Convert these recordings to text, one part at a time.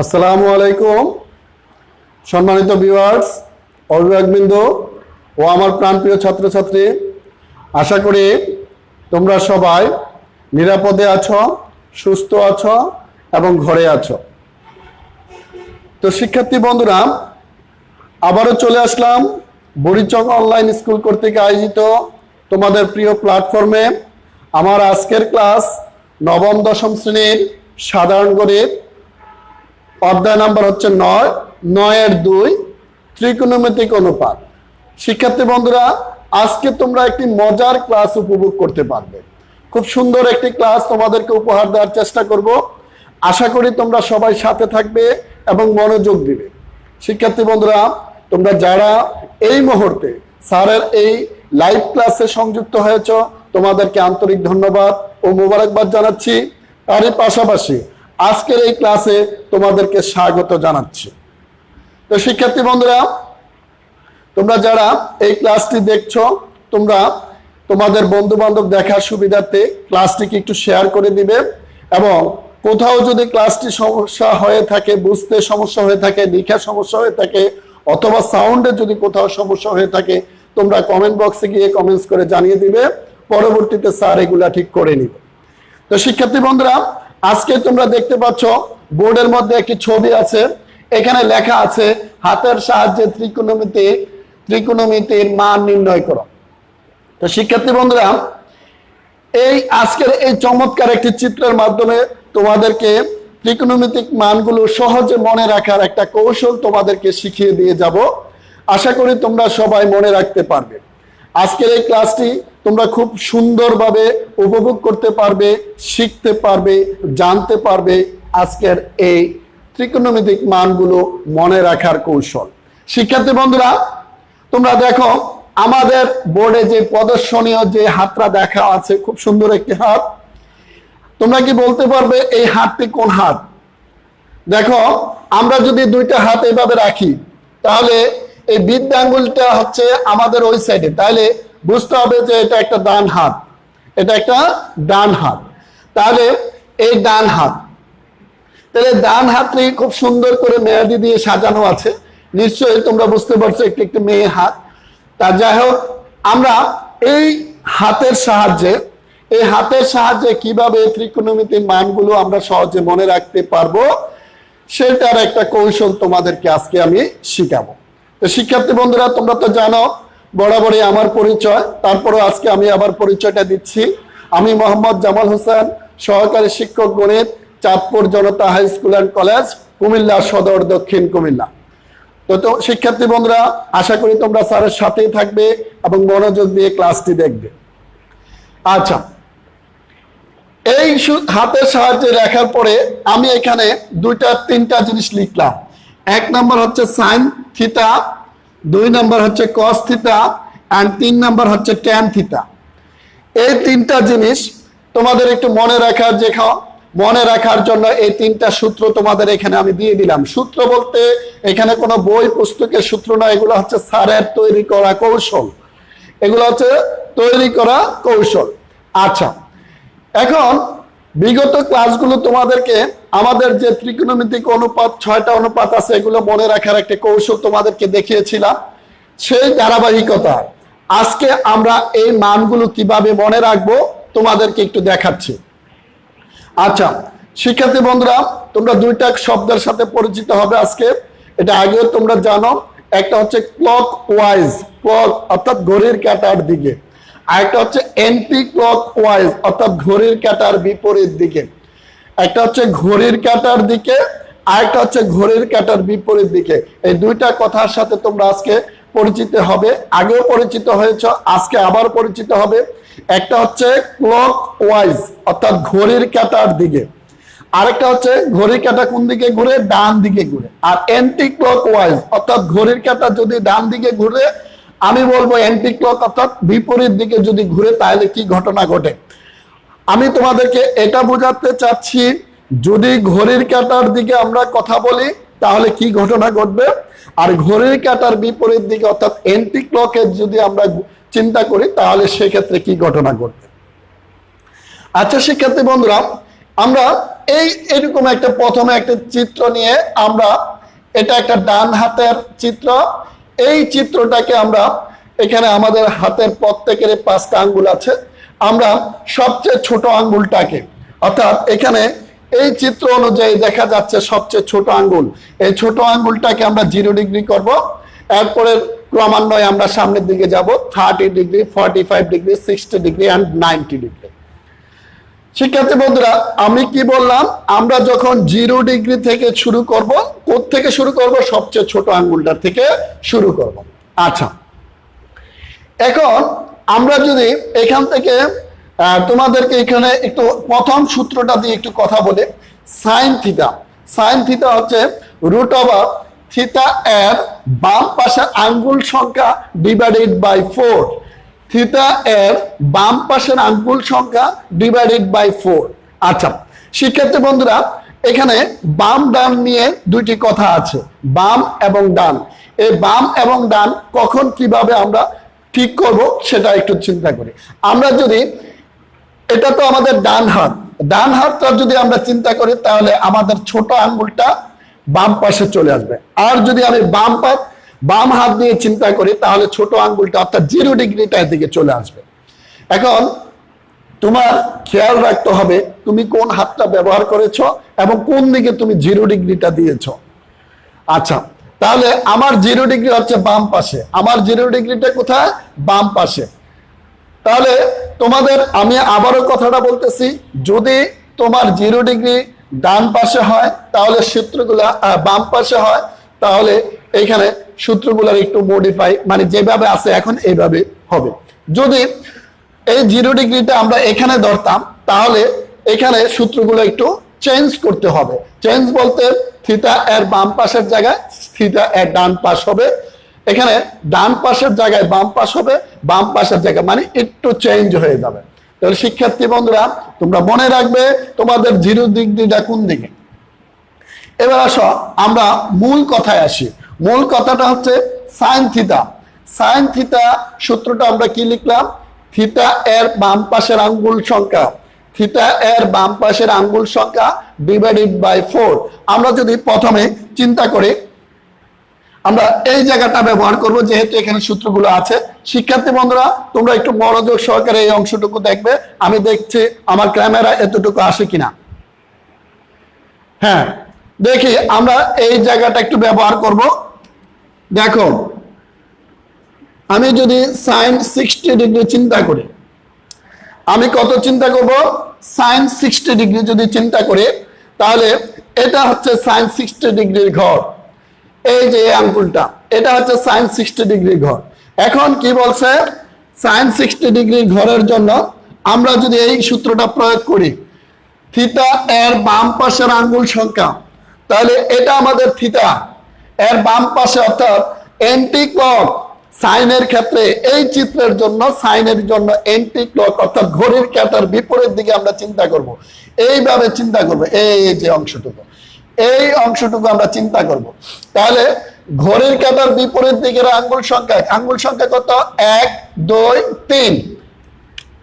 আসসালামু আলাইকুম। সম্মানিত ভিউয়ার্স, অভিভাবকবৃন্দ ও আমার প্রাণপ্রিয় ছাত্রছাত্রী, আশা করি তোমরা সবাই নিরাপদে আছো, সুস্থ আছো এবং ঘরে আছো। তো শিক্ষার্থী বন্ধুরা, আবারও চলে আসলাম বরিচক অনলাইন স্কুল কর্তৃক আয়োজিত তোমাদের প্রিয় প্ল্যাটফর্মে। আমার আজকের ক্লাস নবম দশম শ্রেণির সাধারণ গণিত অধ্যায় নাম্বার হচ্ছে নয়। নয়ের দুই, ত্রিকোণমিতিক অনুপাত। শিক্ষার্থী বন্ধুরা, আজকে তোমরা একটি মজার ক্লাস উপভোগ করতে পারবে। খুব সুন্দর একটি ক্লাস তোমাদেরকে উপহার দেওয়ার চেষ্টা করব। আশা করি তোমরা সবাই সাথে থাকবে এবং মনোযোগ দিবে। শিক্ষার্থী বন্ধুরা, তোমরা যারা এই মুহূর্তে স্যারের এই লাইভ ক্লাসে সংযুক্ত হয়েছ, তোমাদেরকে আন্তরিক ধন্যবাদ ও মোবারকবাদ জানাচ্ছি। তারই পাশাপাশি আজকের এই ক্লাসে তোমাদেরকে স্বাগত জানাচ্ছি। তো শিক্ষার্থী বন্ধুরা, তোমরা যারা এই ক্লাসটি দেখছ, তোমরা তোমাদের বন্ধু বান্ধব দেখার সুবিধার্থে ক্লাসটিকে একটু শেয়ার করে দিবে এবং কোথাও যদি ক্লাসটি সমস্যা হয়ে থাকে, বুঝতে সমস্যা হয়ে থাকে, লিখার সমস্যা হয়ে থাকে, অথবা সাউন্ডে যদি কোথাও সমস্যা হয়ে থাকে, তোমরা কমেন্ট বক্সে গিয়ে কমেন্টস করে জানিয়ে দিবে। পরবর্তীতে স্যার এগুলা ঠিক করে নিবে। তো শিক্ষার্থী বন্ধুরা আজকে তোমরা দেখতে পাচ্ছ, বোর্ডের মধ্যে একটি ছবি আছে। এখানে লেখা আছে, হাতের সাহায্যে ত্রিকোণমিতি, ত্রিকোণমিতির মান নির্ণয় করো। তো শিক্ষার্থী বন্ধুরা, এই আজকের এই চমৎকার একটি চিত্রের মাধ্যমে তোমাদেরকে ত্রিকোণমিতিক মানগুলো সহজে মনে রাখার একটা কৌশল তোমাদেরকে শিখিয়ে দিয়ে যাব। আশা করি তোমরা সবাই মনে রাখতে পারবে। আজকের এই ক্লাসটি তোমরা খুব সুন্দরভাবে উপভোগ করতে পারবে, শিখতে পারবে, জানতে পারবে আজকের এই ত্রিকোণমিতিক মানগুলো মনে রাখার কৌশল। শিক্ষার্থী বন্ধুরা, তোমরা দেখো, আমাদের বোর্ডে যে প্রদর্শনীয় যে হাতটা দেখা আছে, খুব সুন্দর একটি হাত। তোমরা কি বলতে পারবে, এই হাতটি কোন হাত? দেখো, আমরা যদি দুইটা হাত এইভাবে রাখি, তাহলে এই বৃদ্ধাঙ্গুলটা হচ্ছে আমাদের ওই সাইডে। তাহলে বুঝতে হবে যে এটা একটা ডান হাত। এটা একটা ডান হাত। তাহলে এই ডান হাত। তাহলে ডান হাতটি খুব সুন্দর করে মেয়াদি দিয়ে সাজানো আছে। নিশ্চয়ই তোমরা বুঝতে পারছ একটি একটি মেয়ে হাত। তা যাই হোক, আমরা এই হাতের সাহায্যে, এই হাতের সাহায্যে কীভাবে ত্রিকোণমিতির মানগুলো আমরা সহজে মনে রাখতে পারব, সেটার একটা কৌশল তোমাদেরকে আজকে আমি শিখাবো। শিক্ষার্থী বন্ধুরা, তোমরা তো জানো, বরাবরই আমার পরিচয়। তারপরে আজকে আমি আবার পরিচয়টা দিচ্ছি। আমি মোহাম্মদ জামাল হোসেন, সহকারী শিক্ষক গণিত, Chandpur Janata high school and college, Comilla Sadar Dakshin Comilla. তো তো, শিক্ষার্থী বন্ধুরা, আশা করি তোমরা স্যারের সাথেই থাকবে এবং মনোযোগ দিয়ে ক্লাসটি দেখবে। আচ্ছা এই হাতের সাহায্যে লেখার পরে আমি এখানে দুইটা, তিনটা জিনিস লিখলাম। এক নম্বর হচ্ছে সাইন থিতা দুই নম্বর হচ্ছে কস থিতা অ্যান্ড তিন নম্বর হচ্ছে ট্যান থিতা এই তিনটা জিনিস তোমাদের একটু মনে রাখার যে মনে রাখার জন্য এই তিনটা সূত্র তোমাদের এখানে আমি দিয়ে দিলাম। সূত্র বলতে এখানে কোনো বই, পুস্তকের সূত্র না এগুলো হচ্ছে স্যারের তৈরি করা কৌশল। এগুলো হচ্ছে তৈরি করা কৌশল। আচ্ছা এখন বিগত ক্লাসগুলো তোমাদেরকে আমাদের যে ত্রিকোণমিতিক অনুপাত, ছয়টা অনুপাত আছে, এগুলো মনে রাখার একটা কৌশল তোমাদেরকে দেখিয়েছিলাম। সেই ধারাবাহিকতা আজকে আমরা এই মানগুলো কীভাবে মনে রাখব তোমাদেরকে একটু দেখাচ্ছি। আচ্ছা শিক্ষার্থী বন্ধুরা, তোমরা দুইটা শব্দের সাথে পরিচিত হবে আজকে। এটা আগেও তোমরা জানো, একটা হচ্ছে ক্লক ওয়াইজ ক্লক অর্থাৎ ঘড়ির কাঁটার দিকে। আর একটা হচ্ছে এন্টি ক্লক ওয়াইজ অর্থাৎ ঘড়ির কাঁটার বিপরীত দিকে। একটা হচ্ছে ঘড়ির কাঁটার দিকে আর একটা হচ্ছে ঘড়ির কাঁটার বিপরীত দিকে। এই দুইটা কথার সাথে তোমরা আজকে পরিচিত হবে। আগেও পরিচিত হয়েছ, আজকে আবার পরিচিত হবে। একটা হচ্ছে ক্লক ওয়াইজ অর্থাৎ ঘড়ির কাঁটার দিকে। আরেকটা হচ্ছে ঘড়ির কাঁটা কোন দিকে ঘুরে? ডান দিকে ঘুরে। আর অ্যান্টি ক্লক ওয়াইজ অর্থাৎ ঘড়ির কাঁটা যদি ডান দিকে ঘুরে, আমি বলব অ্যান্টি ক্লক অর্থাৎ বিপরীত দিকে যদি ঘুরে, তাহলে কি ঘটনা ঘটে? আমি তোমাদেরকে এটা বোঝাতে চাচ্ছি, যদি ঘড়ির কাটার দিকে আমরা কথা বলি, তাহলে কি ঘটনা ঘটবে? আর ঘড়ির কাটার বিপরীত দিকে অর্থাৎ এন্টি ক্লকের যদি আমরা চিন্তা করি, তাহলে সেক্ষেত্রে কি ঘটনা ঘটবে? আচ্ছা শিক্ষার্থী বন্ধুরা, আমরা এই এরকম একটা প্রথমে একটা চিত্র নিয়ে আমরা এটা একটা ডান হাতের চিত্র। এই চিত্রটাকে আমরা এখানে আমাদের হাতের প্রত্যেকের পাঁচটা আঙ্গুল আছে। আমরা সবচেয়ে ছোট আঙ্গুলটাকে, অর্থাৎ এখানে এই চিত্র অনুযায়ী দেখা যাচ্ছে সবচেয়ে ছোট আঙ্গুল। এই ছোট আঙ্গুলটাকে আমরা জিরো ডিগ্রি করব। এরপরে ক্রমান্বয়ে আমরা সামনের দিকে যাব thirty degree forty five degree sixty degree and ninety degree শিক্ষার্থী বন্ধুরা, আমি কি বললাম? আমরা যখন জিরো ডিগ্রি থেকে শুরু করব থেকে শুরু করব? সবচেয়ে ছোট আঙ্গুলটা থেকে শুরু করব। আচ্ছা। এখন আমরা যদি এখান থেকে তোমাদেরকে এখানে একটু প্রথম সূত্রটা দিয়ে একটু কথা বলে। সাইন থিতা সাইন থিতা হচ্ছে রুট ওভার থিতা এর বাম পাশের আঙ্গুল সংখ্যা ডিভাইডেড বাই ফোর থিতা এর বাম পাশের আঙ্গুল সংখ্যা ডিভাইডেড বাই ফোর আচ্ছা শিক্ষার্থী বন্ধুরা, এখানে বাম, ডান নিয়ে দুইটি কথা আছে। বাম এবং ডান। এই বাম এবং ডান কখন কীভাবে আমরা ঠিক করব, সেটা একটু চিন্তা করি। আমরা যদি, এটা তো আমাদের ডান হাত। ডান হাতটা যদি আমরা চিন্তা করি, তাহলে আমাদের ছোট আঙ্গুলটা বাম পাশে চলে আসবে। আর যদি আমি বাম পাত বাম হাত দিয়ে চিন্তা করি, তাহলে ছোট আঙ্গুলটা অর্থাৎ জিরো ডিগ্রিটা দিকে চলে আসবে। এখন, তোমার খেয়াল রাখতে হবে, তুমি কোন হাতটা ব্যবহার করেছ এবং কোন দিকে তুমি জিরো ডিগ্রিটা দিয়েছ। আচ্ছা তাহলে আমার জিরো ডিগ্রি হচ্ছে বাম পাশে। আমার জিরো ডিগ্রিটা কোথায়? বাম পাশে। তাহলে তোমাদের, আমি আবারও কথাটা বলতেছি, যদি তোমার জিরো ডিগ্রি ডান পাশে হয়, তাহলে সূত্রগুলা বাম পাশে হয়, তাহলে এখানে সূত্রগুলার একটু মডিফাই মানে যেভাবে আছে এখন এইভাবে হবে। যদি এই জিরো ডিগ্রিটা আমরা এখানে ধরতাম, তাহলে এখানে সূত্রগুলো একটু চেঞ্জ করতে হবে। চেঞ্জ বলতে থিতা এর বাম পাশের জায়গায় থিতা এর ডান পাশ হবে। এখানে ডান পাশের জায়গায় বাম পাশ হবে, বাম পাশের জায়গায় মানে একটু চেঞ্জ হয়ে যাবে। তাহলে শিক্ষার্থী বন্ধুরা, তোমরা মনে রাখবে তোমাদের জিরো ডিগ্রিটা কোন দিকে? এবার আসো, আমরা মূল কথায় আসি। মূল কথাটা হচ্ছে সাইন থিতা সাইন থিতা সূত্রটা আমরা কি লিখলাম? থিতা এর বাম পাশের আঙ্গুল সংখ্যা। থিতা এর বাম পাশের আঙ্গুল সংখ্যা ডিভাইডেড বাই ফোর আমরা যদি প্রথমে চিন্তা করি, আমরা এই জায়গাটা ব্যবহার করব, যেহেতু এখানে সূত্রগুলো আছে। শিক্ষার্থী বন্ধুরা, তোমরা একটু মনোযোগ সহকারে এই অংশটুকু দেখবে। আমি দেখছি আমার ক্যামেরা এতটুকু আসে কিনা। হ্যাঁ দেখি আমরা এই জায়গাটা একটু ব্যবহার করব। দেখো, আমি যদি সাইন সিক্সটি ডিগ্রি চিন্তা করি আমি কত চিন্তা করব? সাইন সিক্সটি ডিগ্রি যদি চিন্তা করি, তাহলে এটা হচ্ছে সাইন সিক্সটি ডিগ্রির ঘর। এই যে আঙ্গুলটা, এটা হচ্ছে সাইন সিক্সটি ডিগ্রি ঘর। এখন কি বলছে? সাইন সিক্সটি ডিগ্রির ঘরের জন্য আমরা যদি এই সূত্রটা প্রয়োগ করি থিতা এর বাম পাশের আঙ্গুল সংখ্যা, তাহলে এটা আমাদের থিতা এর বাম পাশে অর্থাৎ এন্টি ক্লক সাইনের ক্ষেত্রে এই চিত্রের জন্য, সাইনের জন্য এন্টি ক্লক অর্থাৎ ঘড়ির কাঁটার বিপরীত দিকে আমরা চিন্তা করব। এইভাবে চিন্তা করব, এই যে অংশটুকু। এই অংশটুকু আমরা চিন্তা করব। তাহলে ঘড়ির কাঁটার বিপরীত দিকের আঙ্গুল সংখ্যা আঙ্গুল সংখ্যা কত? এক, দুই, তিন।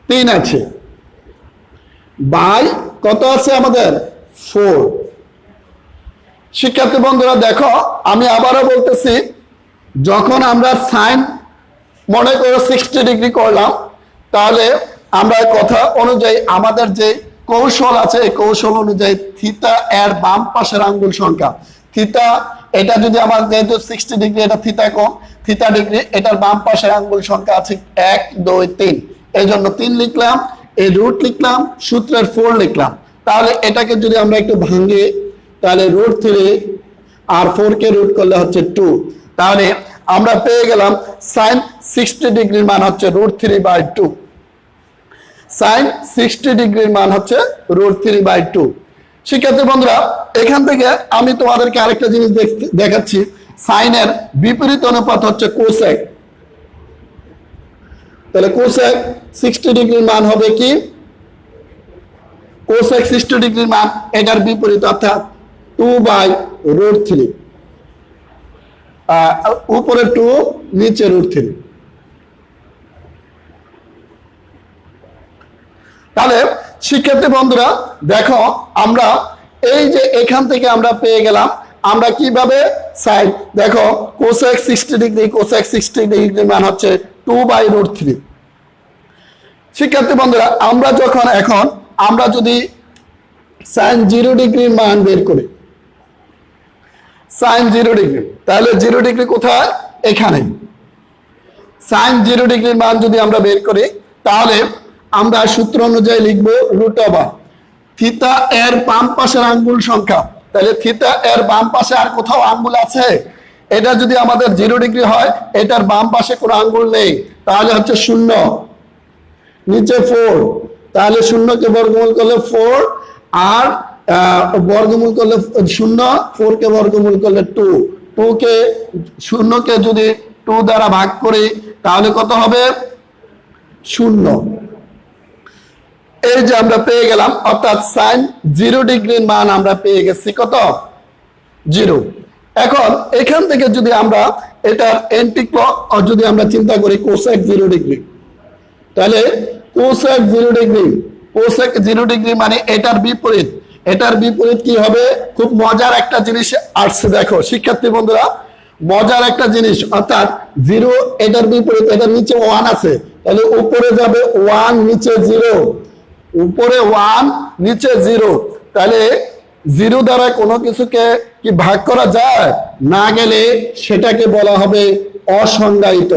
তিন আছে। বাই কত আছে আমাদের? ফোর। শিক্ষার্থী বন্ধুরা, দেখো, আমি আবারও বলতেছি যখন আমরা সাইন মনে করো সিক্সটি ডিগ্রি করলাম, তাহলে আমরা কথা অনুযায়ী আমাদের যে কৌশল আছে, এই কৌশল অনুযায়ী থিতা এর বাম পাশের আঙ্গুল সংখ্যা। থিতা এটা যদি আমার যেহেতু সিক্সটি ডিগ্রি এটা থিতা কম থিতা ডিগ্রি এটার বাম পাশের আঙ্গুল সংখ্যা আছে এক, দুই, তিন। এই জন্য তিন লিখলাম, এই রুট লিখলাম, সূত্রের ফোর লিখলাম। তাহলে এটাকে যদি আমরা একটু ভাঙি, তাহলে রুট থ্রি আর ফোর কে রুট করলে হচ্ছে টু তাহলে আমরা পেয়ে গেলাম সাইন সিক্সটি ডিগ্রির মান হচ্ছে root three by two sine sixty ডিগ্রির মান হচ্ছে রুট থ্রি বাই টু শিক্ষার্থী বন্ধুরা, এখান থেকে আমি তোমাদেরকে আরেকটা জিনিস দেখ- দেখাচ্ছি। সাইনের বিপরীত অনুপাত হচ্ছে কোসেক তাহলে কোসেক সিক্সটি ডিগ্রির মান হবে কি? কোসেক সিক্সটি ডিগ্রির মান, এটার বিপরীত অর্থাৎ টু বাই রুট থ্রি উপরে টু নিচে রুট থ্রি তাহলে শিক্ষার্থী বন্ধুরা, দেখো আমরা এই যে এখান থেকে আমরা পেয়ে গেলাম, আমরা কীভাবে সাইড দেখো cosec sixty degree cosec sixty degree মান হচ্ছে টু বাই রুট থ্রি শিক্ষার্থী বন্ধুরা, আমরা যখন এখন, আমরা যদি সাইন জিরো ডিগ্রির মান বের করি সাইন জিরো ডিগ্রি। তাহলে জিরো ডিগ্রি কোথায়? এখানে। সাইন জিরো ডিগ্রির মান যদি আমরা বের করি, তাহলে আমরা সূত্র অনুযায়ী লিখব রুট ওভার। থিতা এর বাম পাশের আঙ্গুল সংখ্যা। তাহলে থিতা এর বাম পাশে আর কোথাও আঙ্গুল আছে? এটা যদি আমাদের জিরো ডিগ্রি হয়, এটার বাম পাশে কোনো আঙ্গুল নেই। তাহলে হচ্ছে শূন্য। নিচে ফোর তাহলে শূন্যকে বর্গমূল করলে ফোর আর বর্গমূল করলে শূন্য ফোর কে বর্গমূল করলে টু টু কে শূন্যকে যদি টু দ্বারা ভাগ করি, তাহলে কত হবে? শূন্য। এই যে আমরা পেয়ে গেলাম, অর্থাৎ সাইন জিরো ডিগ্রির মান আমরা পেয়ে গেছি কত? জিরো এখন এখান থেকে যদি আমরা এটার এন্টি ক্লক যদি আমরা চিন্তা করি কোসেক জিরো ডিগ্রি তাহলে cosec zero degree cosec zero degree মানে এটার বিপরীত। এটার বিপরীত কি হবে? খুব মজার একটা জিনিস আসছে, দেখো, শিক্ষার্থী বন্ধুরা, মজার একটা জিনিস, অর্থাৎ জিরো এটার বিপরীত, এটার নিচে ওয়ান আছে। তাহলে উপরে যাবে ওয়ান নিচে জিরো উপরে ওয়ান নিচে জিরো তাহলে জিরো দ্বারা কোনো কিছুকে কি ভাগ করা যায়? না গেলে সেটাকে বলা হবে অসংজ্ঞায়িত।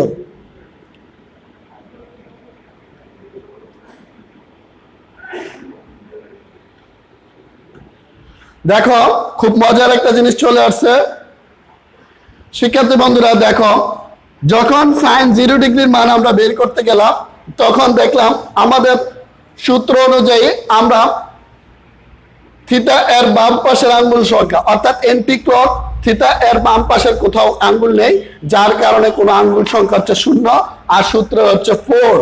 দেখো, খুব মজার একটা জিনিস চলে আসছে। শিক্ষার্থী বন্ধুরা, দেখো, যখন সাইন জিরো ডিগ্রির মান আমরা বের করতে গেলাম, তখন দেখলাম আমাদের সূত্র অনুযায়ী আমরা থিতা এর বাম পাশের আঙ্গুল সংখ্যা, অর্থাৎ এন্টি ক্লক থিতা এর বাম পাশের কোথাও আঙ্গুল নেই, যার কারণে কোনো আঙ্গুল সংখ্যা হচ্ছে শূন্য আর সূত্র হচ্ছে ফোর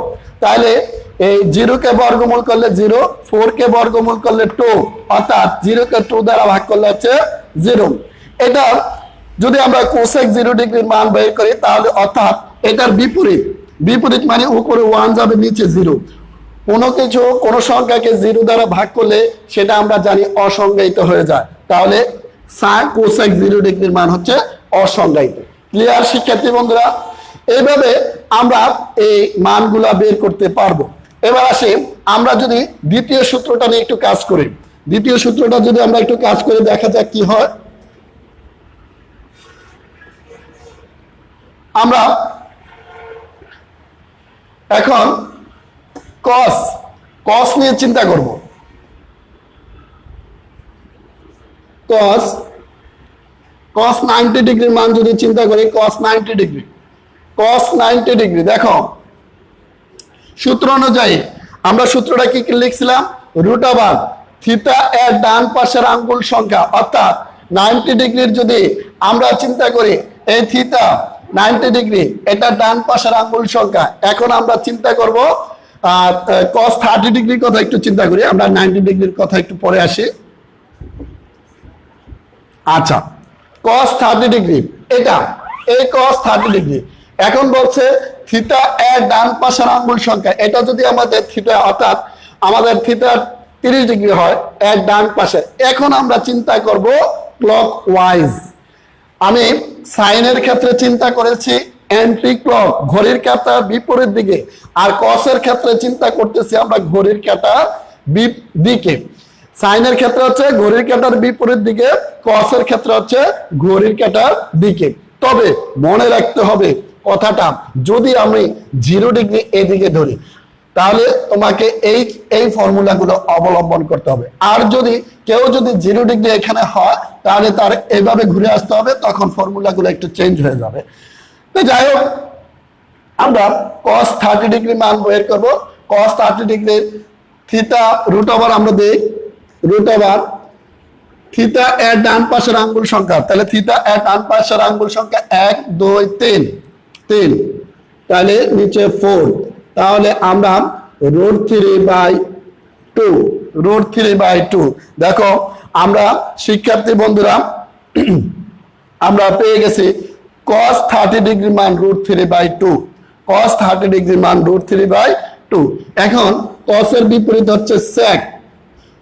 তাহলে এই জিরো কে বর্গমূল করলে জিরো ফোর কে বর্গমূল করলে টু, অর্থাৎ জিরো কে টু দ্বারা ভাগ করলে হচ্ছে জিরো। এটা যদি আমরা কোসেক জিরো ডিগ্রির মান বের করি, তাহলে অর্থাৎ এটার বিপরীত। বিপরীত মানে উপরে ওয়ান যাবে, নিচে জিরো। কোনো কিছু, কোনো সংখ্যাকে জিরো দ্বারা ভাগ করলে সেটা আমরা জানি অসংজ্ঞায়িত হয়ে যায়। তাহলে সাইন কোসেক জিরো ডিগ্রির মান হচ্ছে অসংজ্ঞায়িত। ক্লিয়ার শিক্ষার্থী বন্ধুরা? এইভাবে আমরা এই মানগুলা বের করতে পারব। এবার আসি, আমরা যদি দ্বিতীয় সূত্রটা নিয়ে একটু কাজ করি। দ্বিতীয় সূত্রটা যদি আমরা একটু কাজ করে দেখা যাক কি হয়। আমরা এখন কস কস নিয়ে চিন্তা করব। কস কস নাইনটি ডিগ্রির মান যদি চিন্তা করি cos ninety degree cos ninety degree দেখো সূত্র অনুযায়ী, আমরা সূত্রটা কি লিখছিলাম? রুট ওভার থিতা এর ডান পাশের আঙ্গুল সংখ্যা, অর্থাৎ নাইনটি ডিগ্রির যদি আমরা চিন্তা করি, এই থিতা নাইনটি ডিগ্রি এটা ডান পাশের আঙ্গুল সংখ্যা, এখন আমরা চিন্তা করব কস থার্টি ডিগ্রির কথা একটু চিন্তা করি, আমরা নাইনটি ডিগ্রির কথা একটু পরে আসি। আচ্ছা কস থার্টি ডিগ্রি এটা, এই কস থার্টি ডিগ্রি এখন বলছে থিতা এর ডান পাশের আঙ্গুল সংখ্যা। এটা যদি আমাদের থিতা অর্থাৎ আমাদের থিতা তিরিশ ডিগ্রি হয় এর ডান পাশে। এখন আমরা চিন্তা করব ক্লক ওয়াইজ আমি সাইনের ক্ষেত্রে চিন্তা করেছি অ্যান্টি ক্লক ঘড়ির কাঁটার বিপরীত দিকে। আর কসের ক্ষেত্রে চিন্তা করতেছি আমরা ঘড়ির কাঁটার বি- দিকে। সাইনের ক্ষেত্রে হচ্ছে ঘড়ির কাঁটার বিপরীত দিকে কসের ক্ষেত্রে হচ্ছে ঘড়ির কাঁটার দিকে। তবে মনে রাখতে হবে কথাটা, যদি আমি জিরো ডিগ্রি এদিকে ধরি, তাহলে তোমাকে এই এই ফর্মুলাগুলো অবলম্বন করতে হবে। আর যদি কেউ যদি জিরো ডিগ্রি এখানে হয়, তাহলে তার এভাবে ঘুরে আসতে হবে, তখন ফর্মুলাগুলো একটু চেঞ্জ হয়ে যাবে। তো যাই হোক, আমরা cos থার্টি ডিগ্রি মান বের করব। cos thirty degree theta root over আমরা দিই রুট ওভার থিতা এর ডান পাশের আঙ্গুল সংখ্যা। তাহলে থিতা এর ডান পাশের আঙ্গুল সংখ্যা এক, দুই, তিন। তিন। তাহলে নিচে ফোর তাহলে আমরা root three by two root three by two দেখো, আমরা শিক্ষার্থী বন্ধুরা, আমরা পেয়ে গেছি কস থার্টি ডিগ্রি মান root three by two cos thirty degree মান রুট থ্রি বাই টু এখন কসের বিপরীত হচ্ছে sec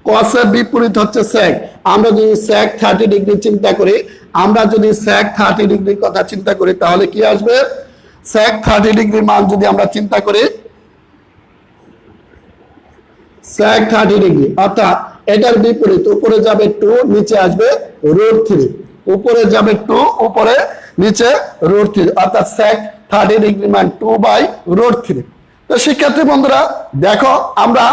কসের বিপরীত হচ্ছে sec আমরা যদি স্যাক থার্টি ডিগ্রি চিন্তা করি, আমরা যদি স্যাক থার্টি ডিগ্রির কথা চিন্তা করি, তাহলে কি আসবে? স্যাক থার্টি ডিগ্রি মান যদি আমরা চিন্তা করি স্যাক থার্টি ডিগ্রি অর্থাৎ এটার বিপরীত, উপরে যাবে টু নিচে আসবে রোড থ্রি উপরে যাবে টু উপরে নিচে রোড থ্রি অর্থাৎ স্যাক থার্টি ডিগ্রি মান টু বাই রোড থ্রি তো শিক্ষার্থী বন্ধুরা, দেখো, আমরা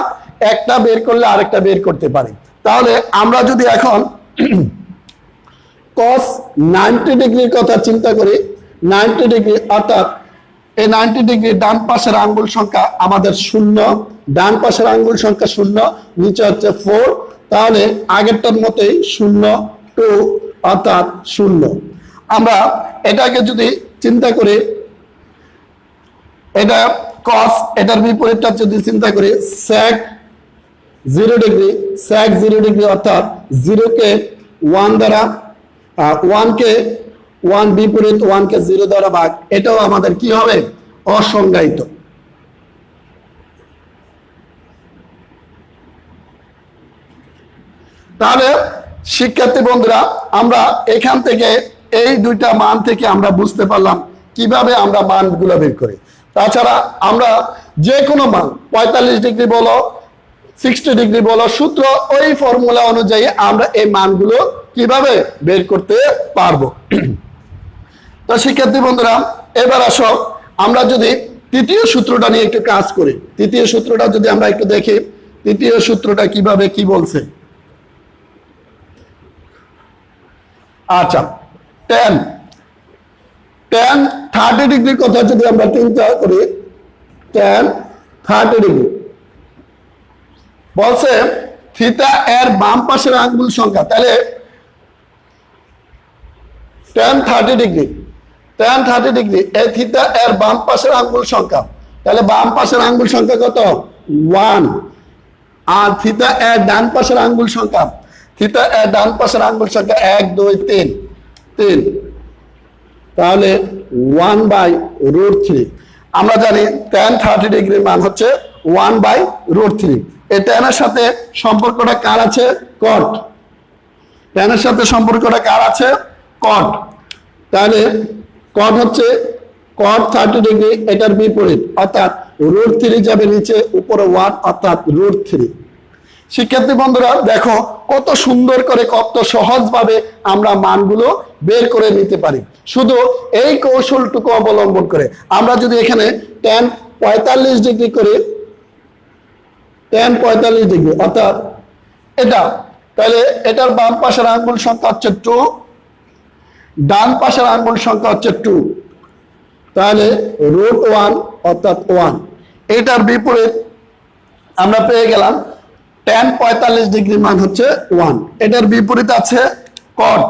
একটা বের করলে আরেকটা বের করতে পারি। তাহলে আমরা যদি এখন কস নাইনটি ডিগ্রির কথা চিন্তা করি 90 ডিগ্রি অর্থাৎ এই 90 ডিগ্রি ডান পাশের আঙ্গুল সংখ্যা আমাদের শূন্য, ডান পাশের আঙ্গুল সংখ্যা শূন্য, নিচে হচ্ছে ফোর তাহলে আগেরটার মতোই শূন্য টু অর্থাৎ শূন্য। আমরা এটাকে যদি চিন্তা করি, এটা কস এটার বিপরীতটা যদি চিন্তা করি, sec zero degree sec zero degree অর্থাৎ জিরোকে ওয়ান দ্বারা ওয়ানকে ওয়ান বিপরীত ওয়ানকে জিরো দ্বারা ভাগ, এটাও আমাদের কি হবে? অসংজ্ঞায়িত। তাহলে, শিক্ষার্থী বন্ধুরা, আমরা এখান থেকে এই দুইটা মান থেকে আমরা বুঝতে পারলাম কীভাবে আমরা মানগুলো বের করি। তাছাড়া আমরা যে কোনো মান, পঁয়তাল্লিশ ডিগ্রি বলো সিক্সটি ডিগ্রি বলো সূত্র ওই ফর্মুলা অনুযায়ী আমরা এই মানগুলো কীভাবে বের করতে পারব? তো শিক্ষার্থী বন্ধুরা, এবার আসো। আমরা যদি তৃতীয় সূত্রটা নিয়ে একটু কাজ করি। তৃতীয় সূত্রটা যদি আমরা একটু দেখি, তৃতীয় সূত্রটা কীভাবে কি বলছে? আচ্ছা টেন টেন থার্টি ডিগ্রির কথা যদি আমরা চিন্তা করি টেন থার্টি ডিগ্রি। বলছে থিতা এর বাম পাশের আঙ্গুল সংখ্যা, তাহলে tan thirty degree tan thirty degree এ থিতা এর বাম পাশের আঙ্গুল সংখ্যা, তাহলে বাম পাশের আঙ্গুল সংখ্যা কত? ওয়ান আর থিতা এর ডান পাশের আঙ্গুল সংখ্যা থিতা এর ডান পাশের আঙ্গুল সংখ্যা এক, দুই, তিন তিন, তাহলে ওয়ান বাই রুট থ্রি আমরা জানি টেন থার্টি ডিগ্রির মান হচ্ছে ওয়ান বাই রুট থ্রি এই টেনের সাথে সম্পর্কটা কার আছে? কট। টেনের সাথে সম্পর্কটা কার আছে? কট। তাহলে কট হচ্ছে কট থার্টি ডিগ্রি, এটার বিপরীত। অর্থাৎ রুট থ্রি যাবে নিচে, উপরে ওয়ান, অর্থাৎ রুট থ্রি। শিক্ষার্থী বন্ধুরা, দেখো কত সুন্দর করে, কত সহজভাবে আমরা মানগুলো বের করে নিতে পারি। শুধু এই কৌশলটুকু অবলম্বন করে। আমরা যদি এখানে টেন পঁয়তাল্লিশ ডিগ্রি করে টেন পঁয়তাল্লিশ ডিগ্রি অর্থাৎ এটা, তাহলে এটার বাম পাশের আঙ্গুল সংখ্যা হচ্ছে টু ডান পাশের আঙ্গুল সংখ্যা হচ্ছে টু তাহলে রুট ওয়ান অর্থাৎ ওয়ান এটার বিপরীত আমরা পেয়ে গেলাম টেন পঁয়তাল্লিশ ডিগ্রি মান হচ্ছে ওয়ান এটার বিপরীত আছে কট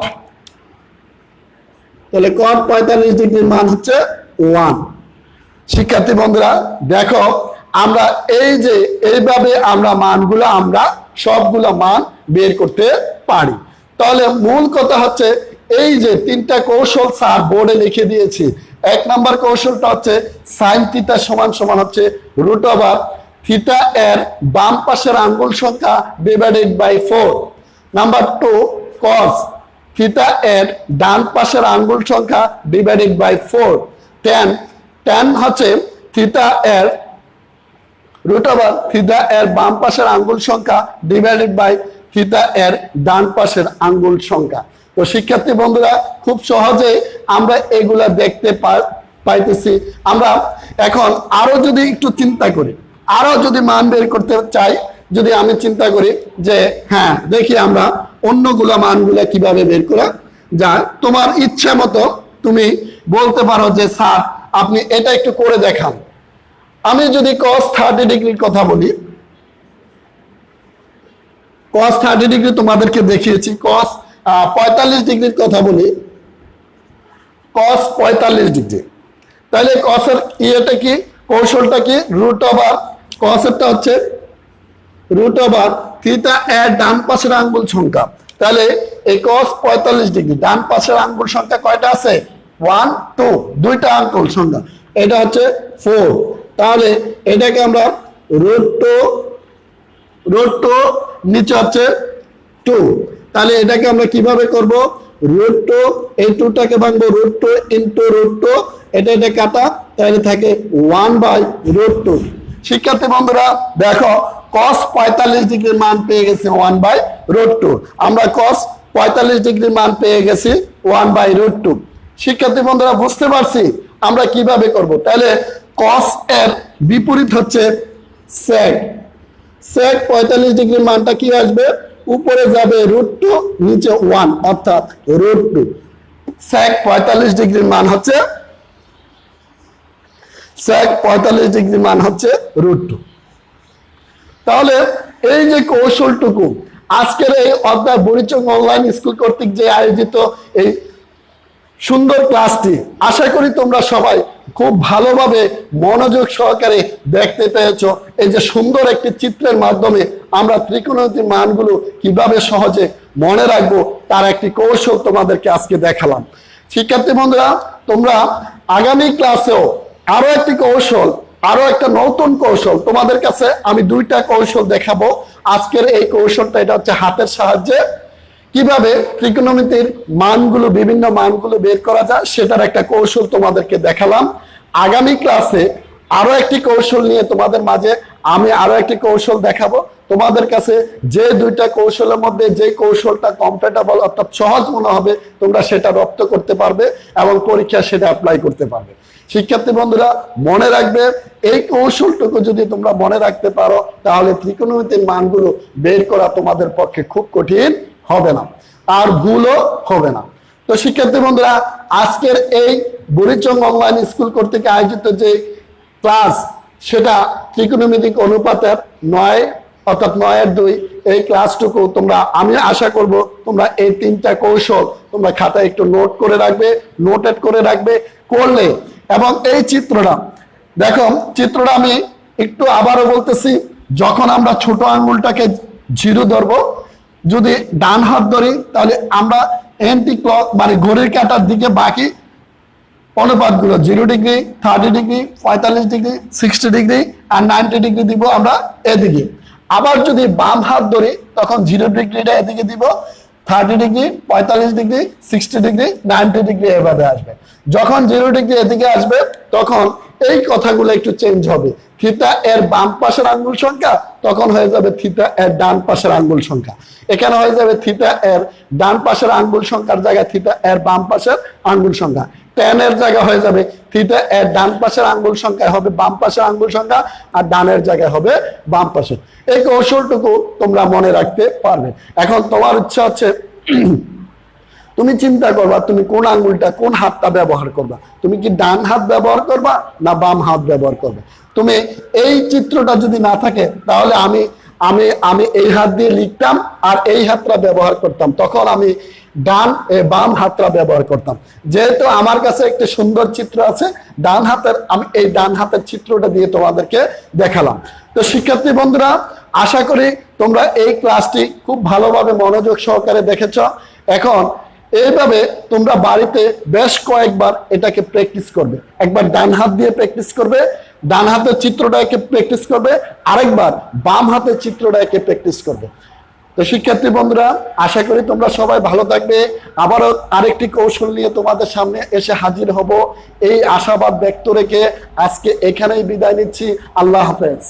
তাহলে কট পঁয়তাল্লিশ ডিগ্রির মান হচ্ছে ওয়ান শিক্ষার্থী বন্ধুরা, দেখো আমরা এই যে, এইভাবে আমরা মানগুলো, আমরা সবগুলো মান বের করতে পারি। তাহলে মূল কথা হচ্ছে, এই যে তিনটা কৌশল স্যার বোর্ডে লিখে দিয়েছি। এক নম্বর কৌশলটা হচ্ছে সাইন থিটা সমান সমান হচ্ছে রুট ওভার থিটা এর বাম পাশের আঙ্গুল সংখ্যা divided by four number two cos theta এর ডান পাশের আঙ্গুল সংখ্যা divided by four tan tan হচ্ছে থিটা এর রুট ওভার থিটা এর বাম পাশের আঙ্গুল সংখ্যা ডিভাইডেড বাই থিটা এর ডান পাশের আঙ্গুল সংখ্যা। তো শিক্ষার্থী বন্ধুরা, খুব সহজে আমরা এগুলা দেখতে পাইতেছি। আমরা এখন আরও যদি একটু চিন্তা করি, আরও যদি মান বের করতে চাই, যদি আমি চিন্তা করি যে হ্যাঁ দেখি আমরা অন্যগুলা মানগুলা কীভাবে বের করা যায়। তোমার ইচ্ছা মতো তুমি বলতে পারো যে, স্যার, আপনি এটা একটু করে দেখান। আমি যদি কস থার্টি ডিগ্রির কথা বলি কস থার্টি ডিগ্রি তোমাদেরকে দেখিয়েছি কস পঁয়তাল্লিশ ডিগ্রির কথা বলি কস পঁয়তাল্লিশ ডিগ্রি তাহলে কসের ইয়েটা কি? কৌশলটা কি? রুট ওভার কসেরটা হচ্ছে রুট ওভার থিটা এর ডান পাশের আঙ্গুল সংখ্যা। তাহলে এই কস পঁয়তাল্লিশ ডিগ্রি ডান পাশের আঙ্গুল সংখ্যা কয়টা আছে? ওয়ান টু দুইটা আঙ্গুল সংখ্যা। এটা হচ্ছে ফোর তাহলে এটাকে আমরা রোড টু টু নিচে হচ্ছে টু তাহলে এটাকে আমরা কীভাবে করব? রোড টু এই টুটাকে ভাঙবো root two into root two. এটা এটা কাটা, তাহলে থাকে ওয়ান বাই রোড টু। শিক্ষার্থী বন্ধুরা, দেখো কস পঁয়তাল্লিশ ডিগ্রির মান পেয়ে গেছি ওয়ান বাই রোড টু। আমরা কস পঁয়তাল্লিশ ডিগ্রির মান পেয়ে গেছি ওয়ান বাই রোড টু। শিক্ষার্থী বন্ধুরা, বুঝতে পারছি? আমরা কীভাবে করব? তাহলে কস এর বিপরীত হচ্ছে সেক সেক পঁয়তাল্লিশ ডিগ্রির মানটা কি আসবে? উপরে যাবে রুট টু নিচে ওয়ান অর্থাৎ রুট টু সেক পঁয়তাল্লিশ ডিগ্রির মান হচ্ছে সেক পঁয়তাল্লিশ ডিগ্রির মান হচ্ছে রুট টু তাহলে এই যে কৌশলটুকু, আজকের এই অধ্যায় বরিচক অনলাইন স্কুল কর্তৃক যে আয়োজিত এই সুন্দর ক্লাসটি। আশা করি তোমরা সবাই খুব ভালোভাবে মনোযোগ সহকারে দেখতে পেয়েছ। এই যে সুন্দর একটি চিত্রের মাধ্যমে আমরা ত্রিকোণমিতির মানগুলো কীভাবে সহজে মনে রাখব, তার একটি কৌশল তোমাদেরকে আজকে দেখালাম। শিক্ষার্থী বন্ধুরা, তোমরা আগামী ক্লাসেও আরও একটি কৌশল, আরও একটা নতুন কৌশল তোমাদের কাছে আমি দুইটা কৌশল দেখাবো। আজকের এই কৌশলটা এটা হচ্ছে হাতের সাহায্যে কীভাবে ত্রিকোণমিতির মানগুলো, বিভিন্ন মানগুলো বের করা যায় সেটার একটা কৌশল তোমাদেরকে দেখালাম। আগামী ক্লাসে আরও একটি কৌশল নিয়ে তোমাদের মাঝে আমি আরও একটি কৌশল দেখাবো। তোমাদের কাছে যে দুইটা কৌশলের মধ্যে যে কৌশলটা কমফর্টেবল অর্থাৎ সহজ মনে হবে, তোমরা সেটা রপ্ত করতে পারবে এবং পরীক্ষা সেটা অ্যাপ্লাই করতে পারবে। শিক্ষার্থী বন্ধুরা, মনে রাখবে, এই কৌশলটুকু যদি তোমরা মনে রাখতে পারো, তাহলে ত্রিকোণমিতির মানগুলো বের করা তোমাদের পক্ষে খুব কঠিন। হবে না। আর ভুলও হবে না। তো শিক্ষার্থী বন্ধুরা, আজকের এই বুড়িচং অনলাইন স্কুল কর্তৃক আয়োজিত যে ক্লাস সেটা ত্রিকোণমিতিক অনুপাতের নয়, অর্থাৎ নয়ের দুই, এই ক্লাসটুকু তোমরা, আমি আশা করব তোমরা এই তিনটা কৌশল তোমরা খাতায় একটু নোট করে রাখবে নোটেড করে রাখবে, করলে, এবং এই চিত্রটা, দেখো, চিত্রটা আমি একটু আবারও বলতেছি, যখন আমরা ছোট আঙ্গুলটাকে জিরো ধরবো যদি ডান হাত ধরি, তাহলে আমরা এন্টি ক্লক মানে ঘড়ির কাটার দিকে বাকি অনুপাতগুলো জিরো ডিগ্রি থার্টি ডিগ্রি পঁয়তাল্লিশ ডিগ্রি সিক্সটি ডিগ্রি আর নাইনটি ডিগ্রি দিব আমরা এদিকে। আবার যদি বাম হাত ধরি, তখন জিরো ডিগ্রিটা এদিকে দিব। থার্টি ডিগ্রি, পঁয়তাল্লিশ degree, sixty degree, ninety degree এভাবে আসবে। যখন জিরো ডিগ্রি এদিকে আসবে, তখন এই কথাগুলো একটু চেঞ্জ হবে। থিতা এর বাম পাশের আঙ্গুল সংখ্যা, তখন হয়ে যাবে থিতা এর ডান পাশের আঙ্গুল সংখ্যা। এখানে হয়ে যাবে থিতা এর ডান পাশের আঙ্গুল সংখ্যার জায়গায় থিতা এর বাম পাশের আঙ্গুল সংখ্যা। টেন এর জায়গা হয়ে যাবে। থিতা এর ডান পাশের আঙ্গুল সংখ্যা হবে বাম পাশের আঙ্গুল সংখ্যা, আর ডানের জায়গায় হবে বাম পাশে। এই কৌশলটুকু তোমরা মনে রাখতে পারবে। এখন তোমার ইচ্ছা হচ্ছে তুমি চিন্তা করবা, তুমি কোন আঙ্গুলটা, কোন হাতটা ব্যবহার করবা? তুমি কি ডান হাত ব্যবহার করবা, না বাম হাত ব্যবহার করবে? তুমি এই চিত্রটা যদি না থাকে, তাহলে আমি আমি আমি এই হাত দিয়ে লিখতাম, আর এই হাতটা ব্যবহার করতাম। তখন আমি ডান বাম হাতটা ব্যবহার করতাম। যেহেতু আমার কাছে একটি সুন্দর চিত্র আছে, ডান হাতের আমি এই ডান হাতের চিত্রটা দিয়ে তোমাদেরকে দেখালাম। তো শিক্ষার্থী বন্ধুরা, আশা করি তোমরা এই ক্লাসটি খুব ভালোভাবে মনোযোগ সহকারে দেখেছ। এখন এইভাবে তোমরা বাড়িতে বেশ কয়েকবার এটাকে প্র্যাকটিস করবে। একবার ডান হাত দিয়ে প্র্যাকটিস করবে, ডান হাতের চিত্রটাকে প্র্যাকটিস করবে, আরেকবার বাম হাতের চিত্রটাকে প্র্যাকটিস করবে। তো শিক্ষার্থী বন্ধুরা, আশা করি তোমরা সবাই ভালো থাকবে। আবারও আরেকটি কৌশল নিয়ে তোমাদের সামনে এসে হাজির হব। এই আশাবাদ ব্যক্ত রেখে আজকে এখানেই বিদায় নিচ্ছি। আল্লাহ হাফেজ।